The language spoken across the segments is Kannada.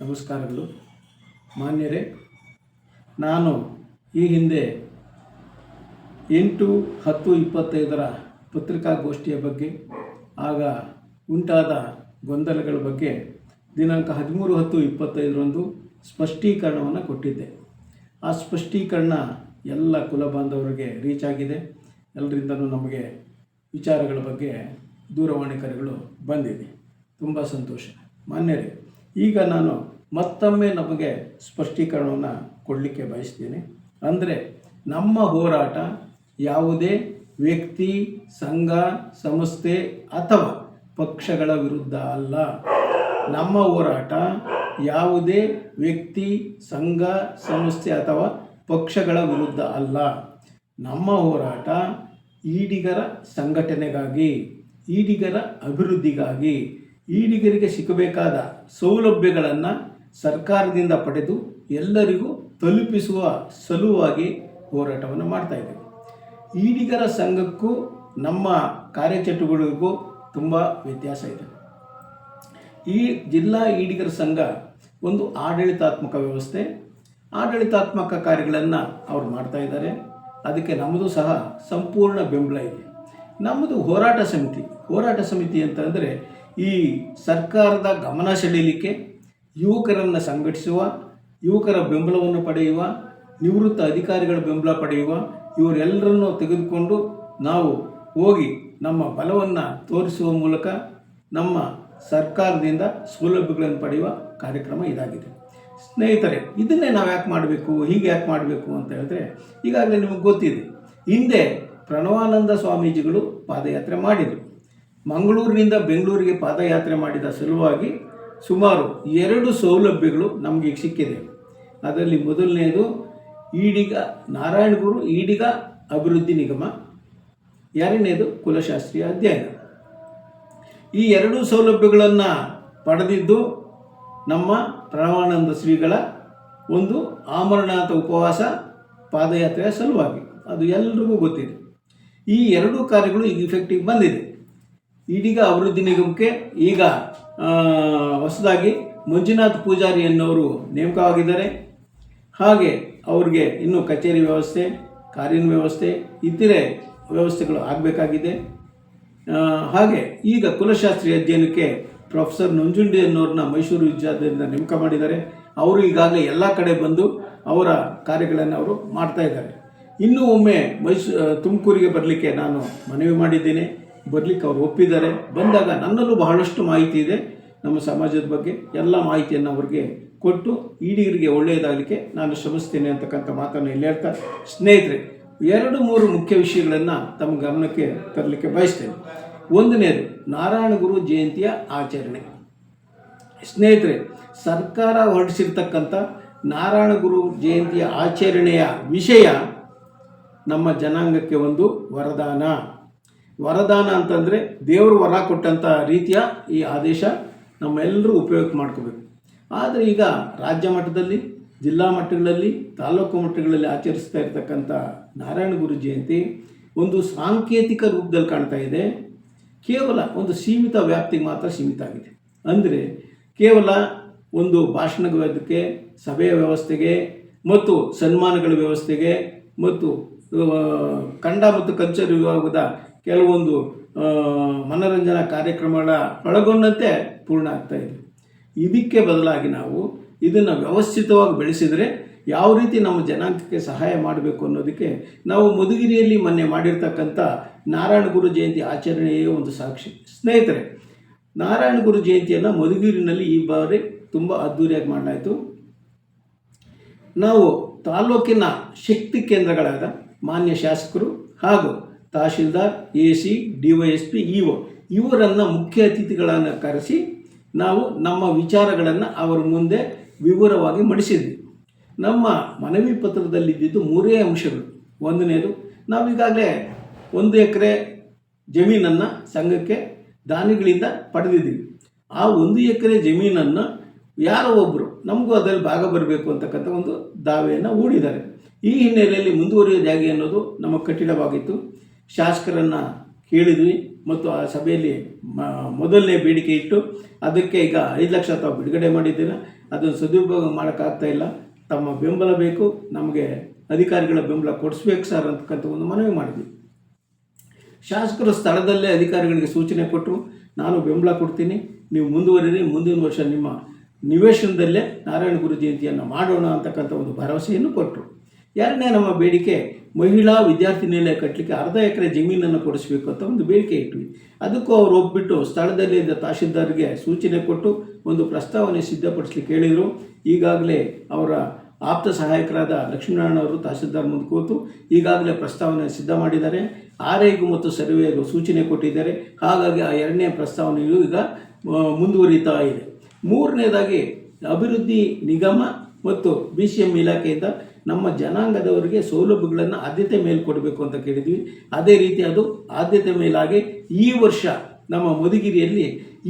ನಮಸ್ಕಾರಗಳು. ಮಾನ್ಯರೇ, ನಾನು ಈ ಹಿಂದೆ ಎಂಟು ಹತ್ತು ಇಪ್ಪತ್ತೈದರ ಪತ್ರಿಕಾಗೋಷ್ಠಿಯ ಬಗ್ಗೆ, ಆಗ ಉಂಟಾದ ಗೊಂದಲಗಳ ಬಗ್ಗೆ ದಿನಾಂಕ ಹದಿಮೂರು ಹತ್ತು ಇಪ್ಪತ್ತೈದರಂದು ಸ್ಪಷ್ಟೀಕರಣವನ್ನು ಕೊಟ್ಟಿದ್ದೆ. ಆ ಸ್ಪಷ್ಟೀಕರಣ ಎಲ್ಲ ಕುಲ ಬಾಂಧವರಿಗೆ ರೀಚ್ ಆಗಿದೆ. ಎಲ್ಲರಿಂದನೂ ನಮಗೆ ವಿಚಾರಗಳ ಬಗ್ಗೆ ದೂರವಾಣಿ ಕರೆಗಳು ಬಂದಿದೆ. ತುಂಬ ಸಂತೋಷ. ಮಾನ್ಯರೇ ಈಗ ನಾನು ಮತ್ತೊಮ್ಮೆ ನಮಗೆ ಸ್ಪಷ್ಟೀಕರಣವನ್ನು ಕೊಡಲಿಕ್ಕೆ ಬಯಸ್ತೀನಿ. ಅಂದರೆ ನಮ್ಮ ಹೋರಾಟ ಯಾವುದೇ ವ್ಯಕ್ತಿ, ಸಂಘ, ಸಂಸ್ಥೆ ಅಥವಾ ಪಕ್ಷಗಳ ವಿರುದ್ಧ ಅಲ್ಲ. ನಮ್ಮ ಹೋರಾಟ ಯಾವುದೇ ವ್ಯಕ್ತಿ, ಸಂಘ, ಸಂಸ್ಥೆ ಅಥವಾ ಪಕ್ಷಗಳ ವಿರುದ್ಧ ಅಲ್ಲ. ನಮ್ಮ ಹೋರಾಟ ಈಡಿಗರ ಸಂಘಟನೆಗಾಗಿ, ಈಡಿಗರ ಅಭಿವೃದ್ಧಿಗಾಗಿ. ಈಡಿಗರಿಗೆ ಸಿಗಬೇಕಾದ ಸೌಲಭ್ಯಗಳನ್ನು ಸರ್ಕಾರದಿಂದ ಪಡೆದು ಎಲ್ಲರಿಗೂ ತಲುಪಿಸುವ ಸಲುವಾಗಿ ಹೋರಾಟವನ್ನು ಮಾಡ್ತಾ ಇದ್ದೇವೆ. ಈಡಿಗರ ಸಂಘಕ್ಕೂ ನಮ್ಮ ಕಾರ್ಯಚಟುವಟಿಕೆಗೂ ತುಂಬ ವ್ಯತ್ಯಾಸ ಇದೆ. ಈ ಜಿಲ್ಲಾ ಈಡಿಗರ ಸಂಘ ಒಂದು ಆಡಳಿತಾತ್ಮಕ ವ್ಯವಸ್ಥೆ, ಆಡಳಿತಾತ್ಮಕ ಕಾರ್ಯಗಳನ್ನು ಅವ್ರು ಮಾಡ್ತಾ ಇದ್ದಾರೆ. ಅದಕ್ಕೆ ನಮ್ಮದು ಸಹ ಸಂಪೂರ್ಣ ಬೆಂಬಲ ಇದೆ. ನಮ್ಮದು ಹೋರಾಟ ಸಮಿತಿ. ಹೋರಾಟ ಸಮಿತಿ ಅಂತಂದರೆ ಈ ಸರ್ಕಾರದ ಗಮನ ಸೆಳೆಯಲಿಕ್ಕೆ ಯುವಕರನ್ನು ಸಂಘಟಿಸುವ, ಯುವಕರ ಬೆಂಬಲವನ್ನು ಪಡೆಯುವ, ನಿವೃತ್ತ ಅಧಿಕಾರಿಗಳ ಬೆಂಬಲ ಪಡೆಯುವ ಇವರೆಲ್ಲರನ್ನು ತೆಗೆದುಕೊಂಡು ನಾವು ಹೋಗಿ ನಮ್ಮ ಬಲವನ್ನು ತೋರಿಸುವ ಮೂಲಕ ನಮ್ಮ ಸರ್ಕಾರದಿಂದ ಸೌಲಭ್ಯಗಳನ್ನು ಪಡೆಯುವ ಕಾರ್ಯಕ್ರಮ ಇದಾಗಿದೆ. ಸ್ನೇಹಿತರೆ, ಇದನ್ನೇ ನಾವು ಯಾಕೆ ಮಾಡಬೇಕು, ಹೀಗೆ ಯಾಕೆ ಮಾಡಬೇಕು ಅಂತ ಹೇಳಿದ್ರೆ, ಈಗಾಗಲೇ ನಿಮಗೆ ಗೊತ್ತಿದೆ. ಹಿಂದೆ ಪ್ರಣವಾನಂದ ಸ್ವಾಮೀಜಿಗಳು ಪಾದಯಾತ್ರೆ ಮಾಡಿದರು. ಮಂಗಳೂರಿನಿಂದ ಬೆಂಗಳೂರಿಗೆ ಪಾದಯಾತ್ರೆ ಮಾಡಿದ ಸಲುವಾಗಿ ಸುಮಾರು ಎರಡು ಸೌಲಭ್ಯಗಳು ನಮಗೆ ಸಿಕ್ಕಿದೆ. ಅದರಲ್ಲಿ ಮೊದಲನೆಯದು ಈಡಿಗ ನಾರಾಯಣಗುರು ಈಡಿಗ ಅಭಿವೃದ್ಧಿ ನಿಗಮ. ಎರಡನೇದು ಕುಲಶಾಸ್ತ್ರೀಯ ಅಧ್ಯಯನ. ಈ ಎರಡೂ ಸೌಲಭ್ಯಗಳನ್ನು ಪಡೆದಿದ್ದು ನಮ್ಮ ಪ್ರಣವಾನಂದ ಶ್ರೀಗಳ ಒಂದು ಆಮರಣಾಥ ಉಪವಾಸ ಪಾದಯಾತ್ರೆಯ ಸಲುವಾಗಿ. ಅದು ಎಲ್ರಿಗೂ ಗೊತ್ತಿದೆ. ಈ ಎರಡೂ ಕಾರ್ಯಗಳು ಈಗ ಇಫೆಕ್ಟಿವ್ ಬಂದಿದೆ. ಇದೀಗ ಅಭಿವೃದ್ಧಿ ನಿಗಮಕ್ಕೆ ಈಗ ಹೊಸದಾಗಿ ಮಂಜುನಾಥ್ ಪೂಜಾರಿ ಎನ್ನುವರು ನೇಮಕವಾಗಿದ್ದಾರೆ. ಹಾಗೆ ಅವ್ರಿಗೆ ಇನ್ನು ಕಚೇರಿ ವ್ಯವಸ್ಥೆ ಕಾರಿನ ವ್ಯವಸ್ಥೆ ಇತರೆ ವ್ಯವಸ್ಥೆಗಳು ಆಗಬೇಕಾಗಿದೆ. ಹಾಗೆ ಈಗ ಕುಲಶಾಸ್ತ್ರಿ ಅಧ್ಯಯನಕ್ಕೆ ಪ್ರೊಫೆಸರ್ ನಂಜುಂಡಿ ಅನ್ನೋರನ್ನ ಮೈಸೂರು ವಿದ್ಯಾಲಯದಿಂದ ನೇಮಕ ಮಾಡಿದ್ದಾರೆ. ಅವರು ಈಗಾಗಲೇ ಎಲ್ಲ ಕಡೆ ಬಂದು ಅವರ ಕಾರ್ಯಗಳನ್ನು ಅವರು ಮಾಡ್ತಾ ಇದ್ದಾರೆ. ಇನ್ನೂ ಒಮ್ಮೆ ಮೈಸೂ, ತುಮಕೂರಿಗೆ ಬರಲಿಕ್ಕೆ ನಾನು ಮನವಿ ಮಾಡಿದ್ದೇನೆ. ಬರಲಿಕ್ಕೆ ಅವರು ಒಪ್ಪಿದ್ದಾರೆ. ಬಂದಾಗ ನನ್ನಲ್ಲೂ ಬಹಳಷ್ಟು ಮಾಹಿತಿ ಇದೆ. ನಮ್ಮ ಸಮಾಜದ ಬಗ್ಗೆ ಎಲ್ಲ ಮಾಹಿತಿಯನ್ನು ಅವರಿಗೆ ಕೊಟ್ಟು ಈಡಿಗರಿಗೆ ಒಳ್ಳೆಯದಾಗಲಿಕ್ಕೆ ನಾನು ಶ್ರಮಿಸ್ತೇನೆ ಅಂತಕ್ಕಂಥ ಮಾತನ್ನು ಇಲ್ಲಿ ಹೇಳ್ತಾ ಸ್ನೇಹಿತರೆ, ಎರಡು ಮೂರು ಮುಖ್ಯ ವಿಷಯಗಳನ್ನು ತಮ್ಮ ಗಮನಕ್ಕೆ ತರಲಿಕ್ಕೆ ಬಯಸ್ತೇನೆ. ಒಂದನೇದು ನಾರಾಯಣಗುರು ಜಯಂತಿಯ ಆಚರಣೆ. ಸ್ನೇಹಿತರೆ, ಸರ್ಕಾರ ಹೊರಡಿಸಿರ್ತಕ್ಕಂಥ ನಾರಾಯಣಗುರು ಜಯಂತಿಯ ಆಚರಣೆಯ ವಿಷಯ ನಮ್ಮ ಜನಾಂಗಕ್ಕೆ ಒಂದು ವರದಾನ. ವರದಾನ ಅಂತಂದರೆ ದೇವರು ವರ ಕೊಟ್ಟಂಥ ರೀತಿಯ ಈ ಆದೇಶ ನಮ್ಮೆಲ್ಲರೂ ಉಪಯೋಗ ಮಾಡ್ಕೋಬೇಕು. ಆದರೆ ಈಗ ರಾಜ್ಯ ಮಟ್ಟದಲ್ಲಿ, ಜಿಲ್ಲಾ ಮಟ್ಟಗಳಲ್ಲಿ, ತಾಲೂಕು ಮಟ್ಟಗಳಲ್ಲಿ ಆಚರಿಸ್ತಾ ಇರತಕ್ಕಂಥ ನಾರಾಯಣ ಗುರು ಜಯಂತಿ ಒಂದು ಸಾಂಕೇತಿಕ ರೂಪದಲ್ಲಿ ಕಾಣ್ತಾ ಇದೆ. ಕೇವಲ ಒಂದು ಸೀಮಿತ ವ್ಯಾಪ್ತಿಗೆ ಮಾತ್ರ ಸೀಮಿತ ಆಗಿದೆ. ಅಂದರೆ ಕೇವಲ ಒಂದು ಭಾಷಣಕ್ಕೆ ಸಭೆಯ ವ್ಯವಸ್ಥೆಗೆ ಮತ್ತು ಸನ್ಮಾನಗಳ ವ್ಯವಸ್ಥೆಗೆ ಮತ್ತು ಕಂಡ ಮತ್ತು ಕಲ್ಚರ್ ವಿಭಾಗದ ಕೆಲವೊಂದು ಮನೋರಂಜನಾ ಕಾರ್ಯಕ್ರಮಗಳ ಒಳಗೊಂಡಂತೆ ಪೂರ್ಣ ಆಗ್ತಾ ಇದೆ. ಇದಕ್ಕೆ ಬದಲಾಗಿ ನಾವು ಇದನ್ನು ವ್ಯವಸ್ಥಿತವಾಗಿ ಬೆಳೆಸಿದರೆ ಯಾವ ರೀತಿ ನಮ್ಮ ಜನಾಂಗಕ್ಕೆ ಸಹಾಯ ಮಾಡಬೇಕು ಅನ್ನೋದಕ್ಕೆ ನಾವು ಮಧುಗಿರಿಯಲ್ಲಿ ಮೊನ್ನೆ ಮಾಡಿರ್ತಕ್ಕಂಥ ನಾರಾಯಣ ಗುರು ಜಯಂತಿ ಆಚರಣೆಯೇ ಒಂದು ಸಾಕ್ಷಿ. ಸ್ನೇಹಿತರೆ, ನಾರಾಯಣ ಗುರು ಜಯಂತಿಯನ್ನು ಮಧುಗಿರಿನಲ್ಲಿ ಈ ಬಾರಿ ತುಂಬ ಅದ್ಧೂರಿಯಾಗಿ ಮಾಡಲಾಯಿತು. ನಾವು ತಾಲೂಕಿನ ಶಕ್ತಿ ಕೇಂದ್ರಗಳಾದ ಮಾನ್ಯ ಶಾಸಕರು ಹಾಗೂ tahsildar, A C, D Y S P, E O ಇವರನ್ನು ಮುಖ್ಯ ಅತಿಥಿಗಳನ್ನು ಕರೆಸಿ ನಾವು ನಮ್ಮ ವಿಚಾರಗಳನ್ನು ಅವರ ಮುಂದೆ ವಿವರವಾಗಿ ಮಡಿಸಿದ್ವಿ. ನಮ್ಮ ಮನವಿ ಪತ್ರದಲ್ಲಿದ್ದಿದ್ದು ಮೂರೇ ಅಂಶಗಳು. ಒಂದನೇದು ನಾವೀಗಾಗಲೇ ಒಂದು ಎಕರೆ ಜಮೀನನ್ನು ಸಂಘಕ್ಕೆ ದಾನಿಗಳಿಂದ ಪಡೆದಿದ್ದೀವಿ. ಆ ಒಂದು ಎಕರೆ ಜಮೀನನ್ನು ಯಾರೋ ಒಬ್ಬರು ನಮಗೂ ಅದರಲ್ಲಿ ಭಾಗ ಬರಬೇಕು ಅಂತಕ್ಕಂಥ ಒಂದು ದಾವೆಯನ್ನು ಹೂಡಿದ್ದಾರೆ. ಈ ಹಿನ್ನೆಲೆಯಲ್ಲಿ ಮುಂದುವರಿಯೋ ಜಾಗೆ ಅನ್ನೋದು ನಮ್ಮ ಕಠಿಣವಾಗಿತ್ತು. ಶಾಸಕರನ್ನು ಕೇಳಿದ್ವಿ ಮತ್ತು ಆ ಸಭೆಯಲ್ಲಿ ಮೊದಲನೇ ಬೇಡಿಕೆ ಇಟ್ಟು ಅದಕ್ಕೆ ಈಗ ಐದು ಲಕ್ಷ ತಾವು ಬಿಡುಗಡೆ ಮಾಡಿದ್ದೀರಾ ಅದು ಸದುಪಯೋಗ ಮಾಡೋಕ್ಕಾಗ್ತಾ ಇಲ್ಲ. ತಮ್ಮ ಬೆಂಬಲ ಬೇಕು, ನಮಗೆ ಅಧಿಕಾರಿಗಳ ಬೆಂಬಲ ಕೊಡಿಸ್ಬೇಕು ಸರ್ ಅಂತಕ್ಕಂಥ ಒಂದು ಮನವಿ ಮಾಡಿದ್ವಿ. ಶಾಸಕರು ಸ್ಥಳದಲ್ಲೇ ಅಧಿಕಾರಿಗಳಿಗೆ ಸೂಚನೆ ಕೊಟ್ಟರು, ನಾನು ಬೆಂಬಲ ಕೊಡ್ತೀನಿ, ನೀವು ಮುಂದುವರಿರಿ, ಮುಂದಿನ ವರ್ಷ ನಿಮ್ಮ ನಿವೇಶನದಲ್ಲೇ ನಾರಾಯಣ ಗುರು ಜಯಂತಿಯನ್ನು ಮಾಡೋಣ ಅಂತಕ್ಕಂಥ ಒಂದು ಭರವಸೆಯನ್ನು ಕೊಟ್ಟರು. ಎರಡನೇ ನಮ್ಮ ಬೇಡಿಕೆ ಮಹಿಳಾ ವಿದ್ಯಾರ್ಥಿ ನಿಲಯ ಕಟ್ಟಲಿಕ್ಕೆ ಅರ್ಧ ಎಕರೆ ಜಮೀನನ್ನು ಕೊಡಿಸಬೇಕು ಅಂತ ಒಂದು ಬೇಡಿಕೆ ಇಟ್ವಿ. ಅದಕ್ಕೂ ಅವರು ಒಪ್ಪಿಟ್ಟು ಸ್ಥಳದಲ್ಲಿ ಇದ್ದ ತಹಶೀಲ್ದಾರ್ಗೆ ಸೂಚನೆ ಕೊಟ್ಟು ಒಂದು ಪ್ರಸ್ತಾವನೆ ಸಿದ್ಧಪಡಿಸ್ಲಿಕ್ಕೆ ಹೇಳಿದರು. ಈಗಾಗಲೇ ಅವರ ಆಪ್ತ ಸಹಾಯಕರಾದ ಲಕ್ಷ್ಮೀನಾರಾಯಣ ಅವರು ತಹಶೀಲ್ದಾರ್ ಮುಂದೆ ಕೂತು ಈಗಾಗಲೇ ಪ್ರಸ್ತಾವನೆ ಸಿದ್ಧ ಮಾಡಿದ್ದಾರೆ. ಆರೈಗೂ ಮತ್ತು ಸರ್ವೆಗೂ ಸೂಚನೆ ಕೊಟ್ಟಿದ್ದಾರೆ. ಹಾಗಾಗಿ ಆ ಎರಡನೇ ಪ್ರಸ್ತಾವನೆಯು ಈಗ ಮುಂದುವರಿತಾ ಇದೆ. ಮೂರನೇದಾಗಿ ಅಭಿವೃದ್ಧಿ ನಿಗಮ ಮತ್ತು ಬಿ ಸಿ ಎಂ ಇಲಾಖೆಯಿಂದ ನಮ್ಮ ಜನಾಂಗದವರಿಗೆ ಸೌಲಭ್ಯಗಳನ್ನು ಆದ್ಯತೆ ಮೇಲೆ ಕೊಡಬೇಕು ಅಂತ ಕೇಳಿದ್ವಿ. ಅದೇ ರೀತಿ ಅದು ಆದ್ಯತೆ ಮೇಲಾಗಿ ಈ ವರ್ಷ ನಮ್ಮ ಮಧುಗಿರಿಯಲ್ಲಿ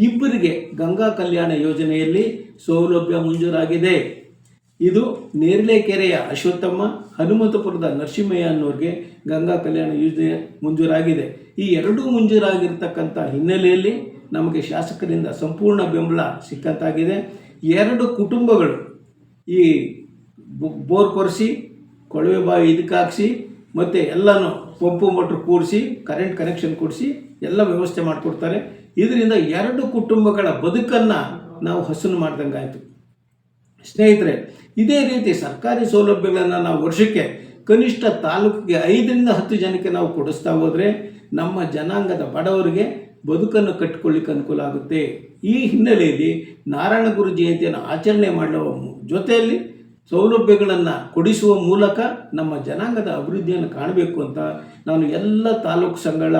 ಇಬ್ಬರಿಗೆ ಗಂಗಾ ಕಲ್ಯಾಣ ಯೋಜನೆಯಲ್ಲಿ ಸೌಲಭ್ಯ ಮಂಜೂರಾಗಿದೆ. ಇದು ನೇರಳೆಕೆರೆಯ ಅಶ್ವತ್ಥಮ್ಮ, ಹನುಮಂತಪುರದ ನರಸಿಂಹಯ್ಯ ಅನ್ನೋರಿಗೆ ಗಂಗಾ ಕಲ್ಯಾಣ ಯೋಜನೆ ಮಂಜೂರಾಗಿದೆ. ಈ ಎರಡೂ ಮಂಜೂರಾಗಿರ್ತಕ್ಕಂಥ ಹಿನ್ನೆಲೆಯಲ್ಲಿ ನಮಗೆ ಶಾಸಕರಿಂದ ಸಂಪೂರ್ಣ ಬೆಂಬಲ ಸಿಕ್ಕಂತಾಗಿದೆ. ಎರಡು ಕುಟುಂಬಗಳು ಈ ಬೋರ್ ಕೊರೆಸಿ, ಕೊಳವೆ ಬಾವಿ ಇದಕ್ಕೆ ಹಾಕ್ಸಿ, ಮತ್ತು ಎಲ್ಲನೂ ಪಂಪು ಮೋಟ್ರ್ ಕೂಡಿಸಿ, ಕರೆಂಟ್ ಕನೆಕ್ಷನ್ ಕೊಡಿಸಿ, ಎಲ್ಲ ವ್ಯವಸ್ಥೆ ಮಾಡಿಕೊಡ್ತಾರೆ. ಇದರಿಂದ ಎರಡು ಕುಟುಂಬಗಳ ಬದುಕನ್ನು ನಾವು ಹಸನು ಮಾಡ್ದಂಗಾಯಿತು ಸ್ನೇಹಿತರೆ, ಇದೇ ರೀತಿ ಸರ್ಕಾರಿ ಸೌಲಭ್ಯಗಳನ್ನು ನಾವು ವರ್ಷಕ್ಕೆ ಕನಿಷ್ಠ ತಾಲೂಕಿಗೆ ಐದರಿಂದ ಹತ್ತು ಜನಕ್ಕೆ ನಾವು ಕೊಡಿಸ್ತಾ ಹೋದರೆ ನಮ್ಮ ಜನಾಂಗದ ಬಡವರಿಗೆ ಬದುಕನ್ನು ಕಟ್ಟಿಕೊಳ್ಳಿಕ್ಕೆ ಅನುಕೂಲ ಆಗುತ್ತೆ. ಈ ಹಿನ್ನೆಲೆಯಲ್ಲಿ ನಾರಾಯಣ ಗುರು ಜಯಂತಿಯನ್ನು ಆಚರಣೆ ಮಾಡುವ ಜೊತೆಯಲ್ಲಿ ಸೌಲಭ್ಯಗಳನ್ನು ಕೊಡಿಸುವ ಮೂಲಕ ನಮ್ಮ ಜನಾಂಗದ ಅಭಿವೃದ್ಧಿಯನ್ನು ಕಾಣಬೇಕು ಅಂತ ನಾನು ಎಲ್ಲ ತಾಲೂಕು ಸಂಘಗಳ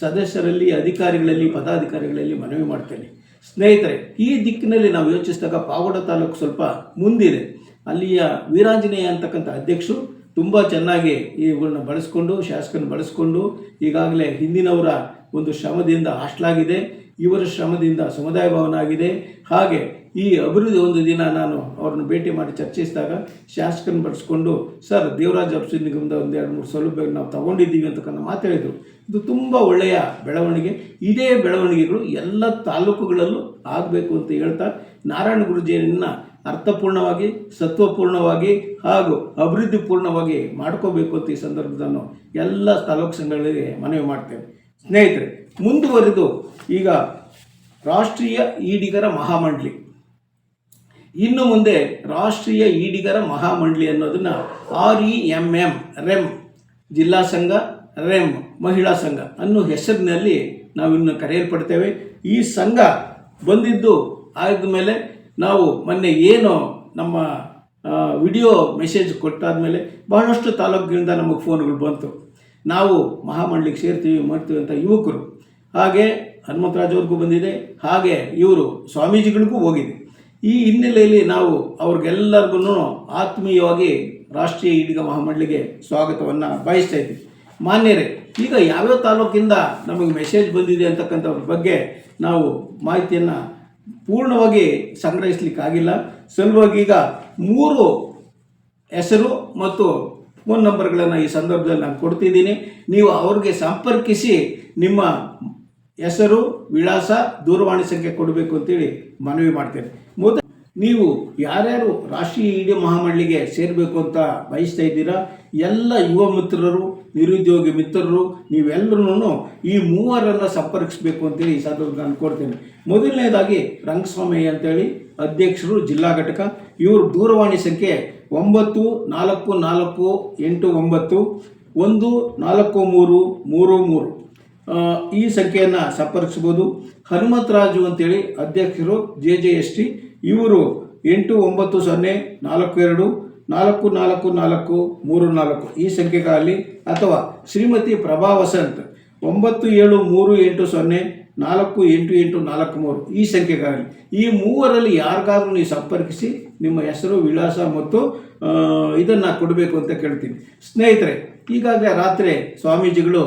ಸದಸ್ಯರಲ್ಲಿ, ಅಧಿಕಾರಿಗಳಲ್ಲಿ, ಪದಾಧಿಕಾರಿಗಳಲ್ಲಿ ಮನವಿ ಮಾಡ್ತೇನೆ. ಸ್ನೇಹಿತರೆ, ಈ ದಿಕ್ಕಿನಲ್ಲಿ ನಾವು ಯೋಚಿಸಿದಾಗ ಪಾವಡ ತಾಲೂಕು ಸ್ವಲ್ಪ ಮುಂದಿದೆ. ಅಲ್ಲಿಯ ವೀರಾಂಜನೇಯ ಅಂತಕ್ಕಂಥ ಅಧ್ಯಕ್ಷರು ತುಂಬ ಚೆನ್ನಾಗಿ ಇವುಗಳನ್ನ ಬಳಸ್ಕೊಂಡು, ಶಾಸಕರನ್ನು ಬಳಸ್ಕೊಂಡು ಈಗಾಗಲೇ ಹಿಂದಿನವರ ಒಂದು ಶ್ರಮದಿಂದ ಹಾಸ್ಟೆಲಾಗಿದೆ. ಇವರ ಶ್ರಮದಿಂದ ಸಮುದಾಯ ಭವನ ಆಗಿದೆ ಹಾಗೆ ಈ ಅಭಿವೃದ್ಧಿ ಒಂದು ದಿನ ನಾನು ಅವ್ರನ್ನ ಭೇಟಿ ಮಾಡಿ ಚರ್ಚಿಸಿದಾಗ ಶಾಸಕನ ಬಳಸ್ಕೊಂಡು, ಸರ್, ದೇವರಾಜ್ ಅಭಿವೃದ್ಧಿ ನಿಗಮದ ಒಂದು ಎರಡು ಮೂರು ಸೌಲಭ್ಯಗಳು ನಾವು ತಗೊಂಡಿದ್ದೀವಿ ಅಂತಕ್ಕಂಥ ಹೇಳಿದರು. ಇದು ತುಂಬ ಒಳ್ಳೆಯ ಬೆಳವಣಿಗೆ. ಇದೇ ಬೆಳವಣಿಗೆಗಳು ಎಲ್ಲ ತಾಲೂಕುಗಳಲ್ಲೂ ಆಗಬೇಕು ಅಂತ ಹೇಳ್ತಾ ನಾರಾಯಣ ಗುರುಜಿಯನ್ನ ಅರ್ಥಪೂರ್ಣವಾಗಿ, ಸತ್ವಪೂರ್ಣವಾಗಿ ಹಾಗೂ ಅಭಿವೃದ್ಧಿಪೂರ್ಣವಾಗಿ ಮಾಡ್ಕೋಬೇಕು ಅಂತ ಈ ಸಂದರ್ಭದನ್ನು ಎಲ್ಲ ತಾಲೂಕು ಸಂಘಗಳಿಗೆ ಮನವಿ ಮಾಡ್ತೇವೆ ಸ್ನೇಹಿತರೆ ಮುಂದುವರೆದು ಈಗ ರಾಷ್ಟ್ರೀಯ ಈಡಿಗರ ಮಹಾಮಂಡಳಿ. ಇನ್ನು ಮುಂದೆ ರಾಷ್ಟ್ರೀಯ ಈಡಿಗರ ಮಹಾಮಂಡಳಿ ಅನ್ನೋದನ್ನ ಆರ್ ಇ ಎಂ ಎಂ ರೆಮ್ ಜಿಲ್ಲಾ ಸಂಘ ರೆಮ್ ಮಹಿಳಾ ಸಂಘ ಅನ್ನೋ ಹೆಸರಿನಲ್ಲಿ ನಾವಿನ್ನು ಕರೆಯಲ್ಪಡ್ತೇವೆ. ಈ ಸಂಘ ಬಂದಿದ್ದು ಆದಮೇಲೆ ನಾವು ಮೊನ್ನೆ ಏನು ನಮ್ಮ ವಿಡಿಯೋ ಮೆಸೇಜ್ ಕೊಟ್ಟಾದ್ಮೇಲೆ ಬಹಳಷ್ಟು ತಾಲೂಕಿನಿಂದ ನಮಗೆ ಫೋನ್ಗಳು ಬಂತು. ನಾವು ಮಹಾಮಂಡಳಿಗೆ ಸೇರ್ತೀವಿ, ಮಾಡ್ತೀವಿ ಅಂತ ಯುವಕರು. ಹಾಗೆ ಹನುಮಂತರಾಜ್ ಅವ್ರಿಗೂ ಬಂದಿದೆ. ಹಾಗೆ ಇವರು ಸ್ವಾಮೀಜಿಗಳಿಗೂ ಹೋಗಿದೆ. ಈ ಹಿನ್ನೆಲೆಯಲ್ಲಿ ನಾವು ಅವ್ರಿಗೆಲ್ಲರಿಗೂ ಆತ್ಮೀಯವಾಗಿ ರಾಷ್ಟ್ರೀಯ ಈಡಿಗ ಮಹಾಮಂಡಳಿಗೆ ಸ್ವಾಗತವನ್ನು ಬಯಸ್ತಾ ಇದ್ದೀವಿ. ಮಾನ್ಯರೇ, ಈಗ ಯಾವ್ಯಾವ ತಾಲೂಕಿಂದ ನಮಗೆ ಮೆಸೇಜ್ ಬಂದಿದೆ ಅಂತಕ್ಕಂಥವ್ರ ಬಗ್ಗೆ ನಾವು ಮಾಹಿತಿಯನ್ನು ಪೂರ್ಣವಾಗಿ ಸಂಗ್ರಹಿಸ್ಲಿಕ್ಕಾಗಿಲ್ಲ. ಸಲುವಾಗಿ ಈಗ ಮೂರು ಹೆಸರು ಮತ್ತು ಫೋನ್ ನಂಬರ್ಗಳನ್ನು ಈ ಸಂದರ್ಭದಲ್ಲಿ ನಾನು ಕೊಡ್ತಿದ್ದೀನಿ. ನೀವು ಅವ್ರಿಗೆ ಸಂಪರ್ಕಿಸಿ ನಿಮ್ಮ ಹೆಸರು, ವಿಳಾಸ, ದೂರವಾಣಿ ಸಂಖ್ಯೆ ಕೊಡಬೇಕು ಅಂತೇಳಿ ಮನವಿ ಮಾಡ್ತೇನೆ. ಮೊದ ನೀವು ಯಾರ್ಯಾರು ರಾಷ್ಟ್ರೀಯ ಇಡಿ ಮಹಾಮಂಡಳಿಗೆ ಸೇರಬೇಕು ಅಂತ ಬಯಸ್ತಾ ಇದ್ದೀರಾ? ಎಲ್ಲ ಯುವ ಮಿತ್ರರು, ನಿರುದ್ಯೋಗಿ ಮಿತ್ರರು ನೀವೆಲ್ಲರೂ ಈ ಮೂವರನ್ನ ಸಂಪರ್ಕಿಸಬೇಕು ಅಂತೇಳಿ ಈ ಸಂದರ್ಭದಲ್ಲಿ ನಾನು ಕೊಡ್ತೇನೆ ಮೊದಲನೇದಾಗಿ ರಂಗಸ್ವಾಮಿ ಅಂತೇಳಿ, ಅಧ್ಯಕ್ಷರು ಜಿಲ್ಲಾ ಘಟಕ. ಇವರು ದೂರವಾಣಿ ಸಂಖ್ಯೆ ಒಂಬತ್ತು, ನಾಲ್ಕು ನಾಲ್ಕು, ಎಂಟು, ಒಂಬತ್ತು, ಒಂದು, ನಾಲ್ಕು, ಮೂರು ಮೂರು ಮೂರು. ಈ ಸಂಖ್ಯೆಯನ್ನು ಸಂಪರ್ಕಿಸ್ಬೋದು ಹನುಮಂತರಾಜು ಅಂತೇಳಿ ಅಧ್ಯಕ್ಷರು, ಜೆ ಜೆ ಎಸ್ ಟಿ. ಇವರು ಎಂಟು, ಒಂಬತ್ತು, ಸೊನ್ನೆ, ನಾಲ್ಕು, ಎರಡು, ನಾಲ್ಕು ನಾಲ್ಕು ನಾಲ್ಕು, ಮೂರು, ನಾಲ್ಕು. ಈ ಸಂಖ್ಯೆಗಳಲ್ಲಿ ಅಥವಾ ಶ್ರೀಮತಿ ಪ್ರಭಾ ವಸಂತ್ ಒಂಬತ್ತು, ಏಳು, ಮೂರು, ಎಂಟು, ಸೊನ್ನೆ, ನಾಲ್ಕು, ಎಂಟು ಎಂಟು, ನಾಲ್ಕು, ಮೂರು. ಈ ಸಂಖ್ಯೆಗಳಲ್ಲಿ ಈ ಮೂವರಲ್ಲಿ ಯಾರಿಗಾದ್ರೂ ನೀವು ಸಂಪರ್ಕಿಸಿ ನಿಮ್ಮ ಹೆಸರು, ವಿಳಾಸ ಮತ್ತು ಇದನ್ನು ಕೊಡಬೇಕು ಅಂತ ಕೇಳ್ತೀನಿ. ಸ್ನೇಹಿತರೆ, ಈಗಾಗಲೇ ರಾತ್ರಿ ಸ್ವಾಮೀಜಿಗಳು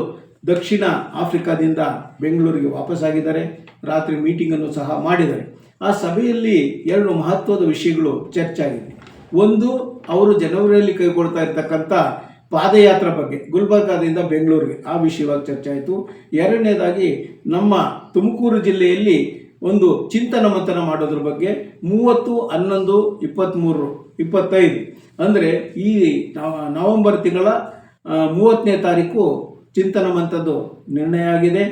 ದಕ್ಷಿಣ ಆಫ್ರಿಕಾದಿಂದ ಬೆಂಗಳೂರಿಗೆ ವಾಪಸ್ಸಾಗಿದ್ದಾರೆ. ರಾತ್ರಿ ಮೀಟಿಂಗನ್ನು ಸಹ ಮಾಡಿದ್ದಾರೆ. ಆ ಸಭೆಯಲ್ಲಿ ಎರಡು ಮಹತ್ವದ ವಿಷಯಗಳು ಚರ್ಚೆ ಆಗಿದೆ ಒಂದು, ಅವರು ಜನವರಿಯಲ್ಲಿ ಕೈಗೊಳ್ತಾ ಇರತಕ್ಕಂಥ ಪಾದಯಾತ್ರೆ ಬಗ್ಗೆ, ಗುಲ್ಬರ್ಗಾದಿಂದ ಬೆಂಗಳೂರಿಗೆ. ಆ ವಿಷಯವಾಗಿ ಚರ್ಚೆ ಆಯಿತು. ಎರಡನೇದಾಗಿ, ನಮ್ಮ ತುಮಕೂರು ಜಿಲ್ಲೆಯಲ್ಲಿ ಒಂದು ಚಿಂತನ ಮಂಥನ ಮಾಡೋದ್ರ ಬಗ್ಗೆ ಮೂವತ್ತು, ಹನ್ನೊಂದು ಇಪ್ಪತ್ತ್ಮೂರು ಇಪ್ಪತ್ತೈದು. ಅಂದರೆ ಈ ನವಂಬರ್ ತಿಂಗಳ ಮೂವತ್ತನೇ ತಾರೀಕು ಚಿಂತನ ಮಂಥದ್ದು ನಿರ್ಣಯ ಆಗಿದೆ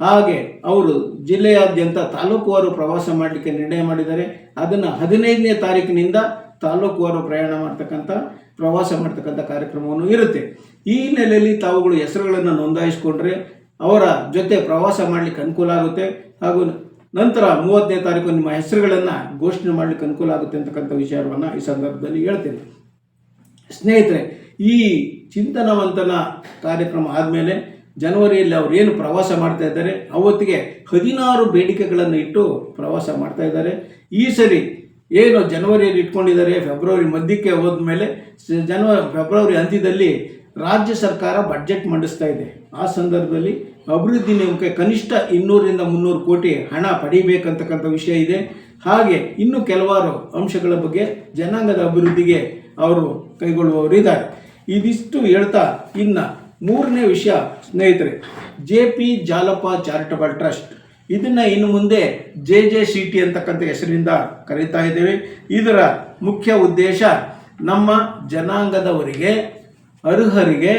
ಹಾಗೆ ಅವರು ಜಿಲ್ಲೆಯಾದ್ಯಂತ ತಾಲೂಕುವಾರು ಪ್ರವಾಸ ಮಾಡಲಿಕ್ಕೆ ನಿರ್ಣಯ ಮಾಡಿದ್ದಾರೆ. ಅದನ್ನು ಹದಿನೈದನೇ ತಾರೀಕಿನಿಂದ ತಾಲೂಕುವಾರು ಪ್ರಯಾಣ ಮಾಡ್ತಕ್ಕಂಥ, ಪ್ರವಾಸ ಮಾಡ್ತಕ್ಕಂಥ ಕಾರ್ಯಕ್ರಮವನ್ನು ಇರುತ್ತೆ. ಈ ನೆಲೆಯಲ್ಲಿ ತಾವುಗಳು ಹೆಸರುಗಳನ್ನು ನೋಂದಾಯಿಸಿಕೊಂಡ್ರೆ ಅವರ ಜೊತೆ ಪ್ರವಾಸ ಮಾಡಲಿಕ್ಕೆ ಅನುಕೂಲ ಆಗುತ್ತೆ. ಹಾಗೂ ನಂತರ ಮೂವತ್ತನೇ ತಾರೀಕು ನಿಮ್ಮ ಹೆಸರುಗಳನ್ನು ಘೋಷಣೆ ಮಾಡಲಿಕ್ಕೆ ಅನುಕೂಲ ಆಗುತ್ತೆ ಅಂತಕ್ಕಂಥ ವಿಚಾರವನ್ನು ಈ ಸಂದರ್ಭದಲ್ಲಿ ಹೇಳ್ತೇನೆ. ಸ್ನೇಹಿತರೆ ಈ ಚಿಂತನವಂತನ ಕಾರ್ಯಕ್ರಮ ಆದಮೇಲೆ ಜನವರಿಯಲ್ಲಿ ಅವರು ಏನು ಪ್ರವಾಸ ಮಾಡ್ತಾ ಇದ್ದಾರೆ, ಅವತ್ತಿಗೆ ಹದಿನಾರು ಬೇಡಿಕೆಗಳನ್ನು ಇಟ್ಟು ಪ್ರವಾಸ ಮಾಡ್ತಾ ಇದ್ದಾರೆ. ಈ ಸರಿ ಏನು ಜನವರಿಯಲ್ಲಿ ಇಟ್ಕೊಂಡಿದ್ದಾರೆ, ಫೆಬ್ರವರಿ ಮಧ್ಯಕ್ಕೆ ಹೋದ ಮೇಲೆ ಜನವರಿ ಫೆಬ್ರವರಿ ಅಂತ್ಯದಲ್ಲಿ ರಾಜ್ಯ ಸರ್ಕಾರ ಬಡ್ಜೆಟ್ ಮಂಡಿಸ್ತಾ ಇದೆ. ಆ ಸಂದರ್ಭದಲ್ಲಿ ಅಭಿವೃದ್ಧಿ ನೇಮಕ್ಕೆ ಕನಿಷ್ಠ ಇನ್ನೂರಿಂದ ಮುನ್ನೂರು ಕೋಟಿ ಹಣ ಪಡಿಬೇಕಂತಕ್ಕಂಥ ವಿಷಯ ಇದೆ. ಹಾಗೆ ಇನ್ನು ಕೆಲವಾರು ಅಂಶಗಳ ಬಗ್ಗೆ ಜನಾಂಗದ ಅಭಿವೃದ್ಧಿಗೆ ಅವರು ಕೈಗೊಳ್ಳುವವರಿದ್ದಾರೆ. ಇದಿಷ್ಟು ಹೇಳ್ತಾ ಇನ್ನು ಮೂರನೇ ವಿಷಯ, ಸ್ನೇಹಿತರೆ, J P Jalappa charitable trust. ಇದನ್ನು ಇನ್ನು ಮುಂದೆ ಜೆ ಜೆ ಸಿ ಟಿ ಅಂತಕ್ಕಂಥ ಹೆಸರಿಂದ ಕರೀತಾ ಇದ್ದೇವೆ. ಇದರ ಮುಖ್ಯ ಉದ್ದೇಶ ನಮ್ಮ ಜನಾಂಗದವರಿಗೆ, ಅರ್ಹರಿಗೆ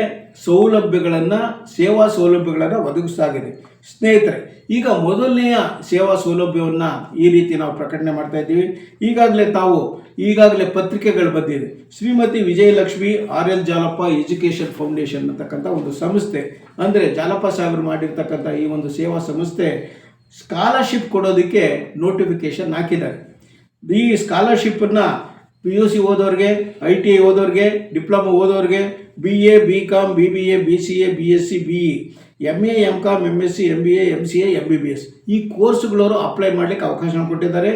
ಸೌಲಭ್ಯಗಳನ್ನು, ಸೇವಾ ಸೌಲಭ್ಯಗಳನ್ನು ಒದಗಿಸಲಾಗಿದೆ ಸ್ನೇಹಿತರೆ, ಈಗ ಮೊದಲನೆಯ ಸೇವಾ ಸೌಲಭ್ಯವನ್ನು ಈ ರೀತಿ ನಾವು ಪ್ರಕಟಣೆ ಮಾಡ್ತಾ ಇದ್ದೀವಿ. ಈಗಾಗಲೇ ತಾವು, ಈಗಾಗಲೇ ಪತ್ರಿಕೆಗಳು ಬಂದಿದೆ Shrimati Vijayalakshmi R L Jalappa education foundation ಅಂತಕ್ಕಂಥ ಒಂದು ಸಂಸ್ಥೆ, ಅಂದರೆ ಜಾಲಪ್ಪ ಸಾಗರ್ ಮಾಡಿರ್ತಕ್ಕಂಥ ಈ ಒಂದು ಸೇವಾ ಸಂಸ್ಥೆ ಸ್ಕಾಲರ್ಶಿಪ್ ಕೊಡೋದಕ್ಕೆ ನೋಟಿಫಿಕೇಶನ್ ಹಾಕಿದ್ದಾರೆ. ಈ ಸ್ಕಾಲರ್ಶಿಪ್ಪನ್ನು ಪಿ ಯು ಸಿ ಓದೋರಿಗೆ, ಐ ಟಿ ಐ ಓದೋರಿಗೆ, diploma ಓದೋರಿಗೆ, B A, B com B B A, B C A, B S C, B E M A M com M S C M B A M C A M B B S ಈ ಕೋರ್ಸ್ಗಳವರು ಅಪ್ಲೈ ಮಾಡಲಿಕ್ಕೆ ಅವಕಾಶ ಕೊಟ್ಟಿದ್ದಾರೆ.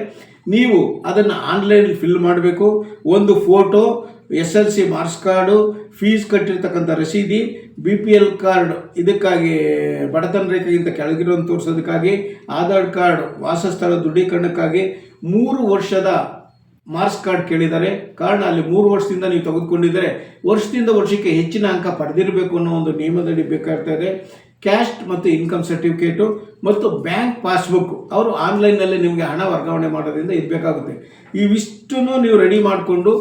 ನೀವು ಅದನ್ನು ಆನ್ಲೈನಲ್ಲಿ ಫಿಲ್ ಮಾಡಬೇಕು. ಒಂದು photo S L C marks card fees ಕಟ್ಟಿರ್ತಕ್ಕಂಥ ರಸೀದಿ ಬಿ ಪಿ ಎಲ್ ಕಾರ್ಡ್ ಇದಕ್ಕಾಗಿ ಬಡತನ ರೇಖೆಗಿಂತ ಕೆಳಗಿರೋದು ತೋರಿಸೋದಕ್ಕಾಗಿ, ಆಧಾರ್ ಕಾರ್ಡ್ ವಾಸಸ್ಥಳ ದೃಢೀಕರಣಕ್ಕಾಗಿ ಮೂರು ವರ್ಷದ ಮಾರ್ಕ್ಸ್ ಕಾರ್ಡ್ ಕೇಳಿದ್ದಾರೆ. ಕಾರಣ ಅಲ್ಲಿ ಮೂರು ವರ್ಷದಿಂದ ನೀವು ತೆಗೆದುಕೊಂಡಿದ್ದರೆ, ವರ್ಷದಿಂದ ವರ್ಷಕ್ಕೆ ಹೆಚ್ಚಿನ ಅಂಕ ಪಡೆದಿರಬೇಕು ಅನ್ನೋ ಒಂದು ನಿಯಮದಡಿ ಬೇಕಾಗ್ತಾ ಇದೆ. ಕ್ಯಾಸ್ಟ್ ಮತ್ತು ಇನ್ಕಮ್ ಸರ್ಟಿಫಿಕೇಟು ಮತ್ತು ಬ್ಯಾಂಕ್ ಪಾಸ್ಬುಕ್ ಅವರು ಆನ್ಲೈನಲ್ಲಿ ನಿಮಗೆ ಹಣ ವರ್ಗಾವಣೆ ಮಾಡೋದ್ರಿಂದ ಇರಬೇಕಾಗುತ್ತೆ ಇವಿಷ್ಟನ್ನು ನೀವು ರೆಡಿ ಮಾಡಿಕೊಂಡು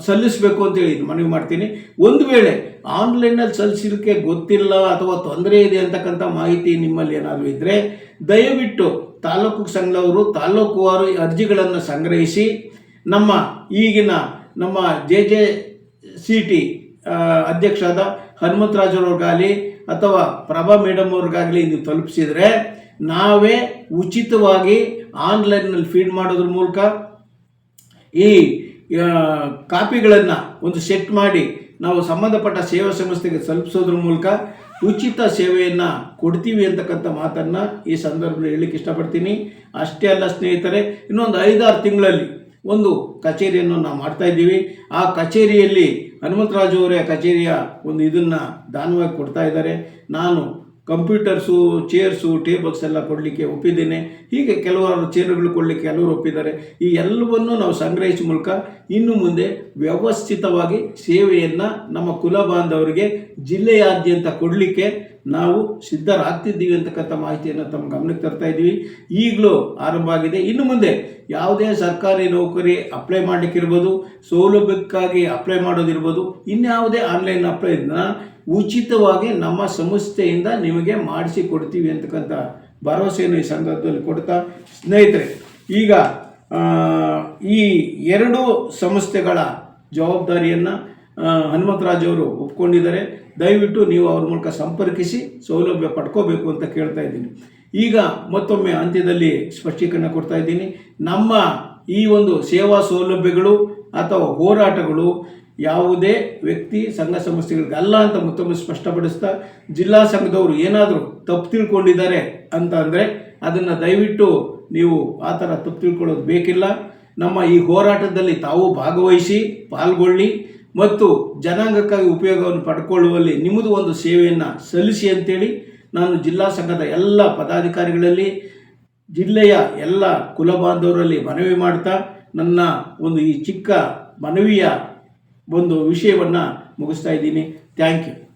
ಸಲ್ಲಿಸಬೇಕು ಅಂತೇಳಿ ಮನವಿ ಮಾಡ್ತೀನಿ. ಒಂದು ವೇಳೆ ಆನ್ಲೈನಲ್ಲಿ ಸಲ್ಲಿಸಲಿಕ್ಕೆ ಗೊತ್ತಿಲ್ಲ ಅಥವಾ ತೊಂದರೆ ಇದೆ ಅಂತಕ್ಕಂಥ ಮಾಹಿತಿ ನಿಮ್ಮಲ್ಲಿ ಏನಾದರೂ ಇದ್ದರೆ ದಯವಿಟ್ಟು ತಾಲೂಕು ಸಂಘದವರು ತಾಲೂಕುವಾರು ಅರ್ಜಿಗಳನ್ನು ಸಂಗ್ರಹಿಸಿ ನಮ್ಮ ಈಗಿನ ನಮ್ಮ ಜೆ ಜೆ ಸಿ ಟಿ ಅಧ್ಯಕ್ಷರಾದ ಹನುಮಂತರಾಜರವ್ರಿಗಾಗಲಿ ಅಥವಾ ಪ್ರಭಾ ಮೇಡಮ್ ಅವ್ರಿಗಾಗಲಿ ನೀವು ತಲುಪಿಸಿದರೆ ನಾವೇ ಉಚಿತವಾಗಿ ಆನ್ಲೈನ್ನಲ್ಲಿ ಫೀಡ್ ಮಾಡೋದ್ರ ಮೂಲಕ ಈ ಕಾಪಿಗಳನ್ನು ಒಂದು ಸೆಟ್ ಮಾಡಿ ನಾವು ಸಂಬಂಧಪಟ್ಟ ಸೇವಾ ಸಂಸ್ಥೆಗೆ ತಲುಪಿಸೋದ್ರ ಮೂಲಕ ಉಚಿತ ಸೇವೆಯನ್ನು ಕೊಡ್ತೀವಿ ಅಂತಕ್ಕಂಥ ಮಾತನ್ನು ಈ ಸಂದರ್ಭದಲ್ಲಿ ಹೇಳಲಿಕ್ಕೆ ಇಷ್ಟಪಡ್ತೀನಿ. ಅಷ್ಟೇ ಅಲ್ಲ ಸ್ನೇಹಿತರೆ, ಇನ್ನೊಂದು ಐದಾರು ತಿಂಗಳಲ್ಲಿ ಒಂದು ಕಚೇರಿಯನ್ನು ನಾವು ಮಾಡ್ತಾ ಇದ್ದೀವಿ. ಆ ಕಚೇರಿಯಲ್ಲಿ ಹನುಮಂತರಾಜು ಅವರೇ ಕಚೇರಿಯ ಒಂದು ಇದನ್ನು ದಾನವಾಗಿ ಕೊಡ್ತಾ ಇದ್ದಾರೆ. ನಾನು ಕಂಪ್ಯೂಟರ್ಸು, ಚೇರ್ಸು, ಟೇಬಲ್ಸ್ ಎಲ್ಲ ಕೊಡಲಿಕ್ಕೆ ಒಪ್ಪಿದ್ದೇನೆ. ಹೀಗೆ ಕೆಲವರು ಚೇರುಗಳು ಕೊಡಲಿಕ್ಕೆ ಎಲ್ಲರೂ ಒಪ್ಪಿದ್ದಾರೆ. ಈ ಎಲ್ಲವನ್ನು ನಾವು ಸಂಗ್ರಹಿಸುವ ಮೂಲಕ ಇನ್ನು ಮುಂದೆ ವ್ಯವಸ್ಥಿತವಾಗಿ ಸೇವೆಯನ್ನು ನಮ್ಮ ಕುಲ ಬಾಂಧವರಿಗೆ ಜಿಲ್ಲೆಯಾದ್ಯಂತ ಕೊಡಲಿಕ್ಕೆ ನಾವು ಸಿದ್ಧರಾಗ್ತಿದ್ದೀವಿ ಅಂತಕ್ಕಂಥ ಮಾಹಿತಿಯನ್ನು ತಮ್ಮ ಗಮನಕ್ಕೆ ತರ್ತಾ ಇದ್ದೀವಿ. ಈಗಲೂ ಆರಂಭ ಆಗಿದೆ. ಇನ್ನು ಮುಂದೆ ಯಾವುದೇ ಸರ್ಕಾರಿ ನೌಕರಿ ಅಪ್ಲೈ ಮಾಡಲಿಕ್ಕಿರ್ಬೋದು, ಸೌಲಭ್ಯಕ್ಕಾಗಿ ಅಪ್ಲೈ ಮಾಡೋದಿರ್ಬೋದು, ಇನ್ಯಾವುದೇ ಆನ್ಲೈನ್ ಅಪ್ಲೈ ಉಚಿತವಾಗಿ ನಮ್ಮ ಸಂಸ್ಥೆಯಿಂದ ನಿಮಗೆ ಮಾಡಿಸಿ ಕೊಡ್ತೀವಿ ಅಂತಕ್ಕಂಥ ಭರವಸೆಯನ್ನು ಈ ಸಂದರ್ಭದಲ್ಲಿ ಕೊಡ್ತಾ ಸ್ನೇಹಿತರೆ, ಈಗ ಈ ಎರಡು ಸಂಸ್ಥೆಗಳ ಜವಾಬ್ದಾರಿಯನ್ನು ಹನುಮಂತರಾಜ್ ಅವರು ಒಪ್ಕೊಂಡಿದ್ದಾರೆ. ದಯವಿಟ್ಟು ನೀವು ಅವ್ರ ಮೂಲಕ ಸಂಪರ್ಕಿಸಿ, ಸೌಲಭ್ಯ ಪಡ್ಕೋಬೇಕು ಅಂತ ಕೇಳ್ತಾ ಇದ್ದೀನಿ. ಈಗ ಮತ್ತೊಮ್ಮೆ ಅಂತ್ಯದಲ್ಲಿ ಸ್ಪಷ್ಟೀಕರಣ ಕೊಡ್ತಾ ಇದ್ದೀನಿ. ನಮ್ಮ ಈ ಒಂದು ಸೇವಾ ಸೌಲಭ್ಯಗಳು ಅಥವಾ ಹೋರಾಟಗಳು ಯಾವುದೇ ವ್ಯಕ್ತಿ ಸಂಘ ಸಂಸ್ಥೆಗಳಿಗಲ್ಲ ಅಂತ ಮತ್ತೊಮ್ಮೆ ಸ್ಪಷ್ಟಪಡಿಸ್ತಾ ಜಿಲ್ಲಾ ಸಂಘದವರು ಏನಾದರೂ ತಪ್ಪು ತಿಳ್ಕೊಂಡಿದ್ದಾರೆ ಅಂತ ಅಂದರೆ ಅದನ್ನು ದಯವಿಟ್ಟು ನೀವು ಆ ಥರ ತಪ್ಪು ತಿಳ್ಕೊಳ್ಳೋದು ಬೇಕಿಲ್ಲ. ನಮ್ಮ ಈ ಹೋರಾಟದಲ್ಲಿ ತಾವು ಭಾಗವಹಿಸಿ, ಪಾಲ್ಗೊಳ್ಳಿ ಮತ್ತು ಜನಾಂಗಕ್ಕಾಗಿ ಉಪಯೋಗವನ್ನು ಪಡ್ಕೊಳ್ಳುವಲ್ಲಿ ನಿಮ್ಮದು ಒಂದು ಸೇವೆಯನ್ನು ಸಲ್ಲಿಸಿ ಅಂತೇಳಿ ನಾನು ಜಿಲ್ಲಾ ಸಂಘದ ಎಲ್ಲ ಪದಾಧಿಕಾರಿಗಳಲ್ಲಿ, ಜಿಲ್ಲೆಯ ಎಲ್ಲ ಕುಲ ಬಾಂಧವರಲ್ಲಿ ಮನವಿ ಮಾಡ್ತಾ ನನ್ನ ಒಂದು ಈ ಚಿಕ್ಕ ಮನವಿಯ ಒಂದು ವಿಷಯವನ್ನು ಮುಗಿಸ್ತಾ ಇದ್ದೀನಿ. Thank you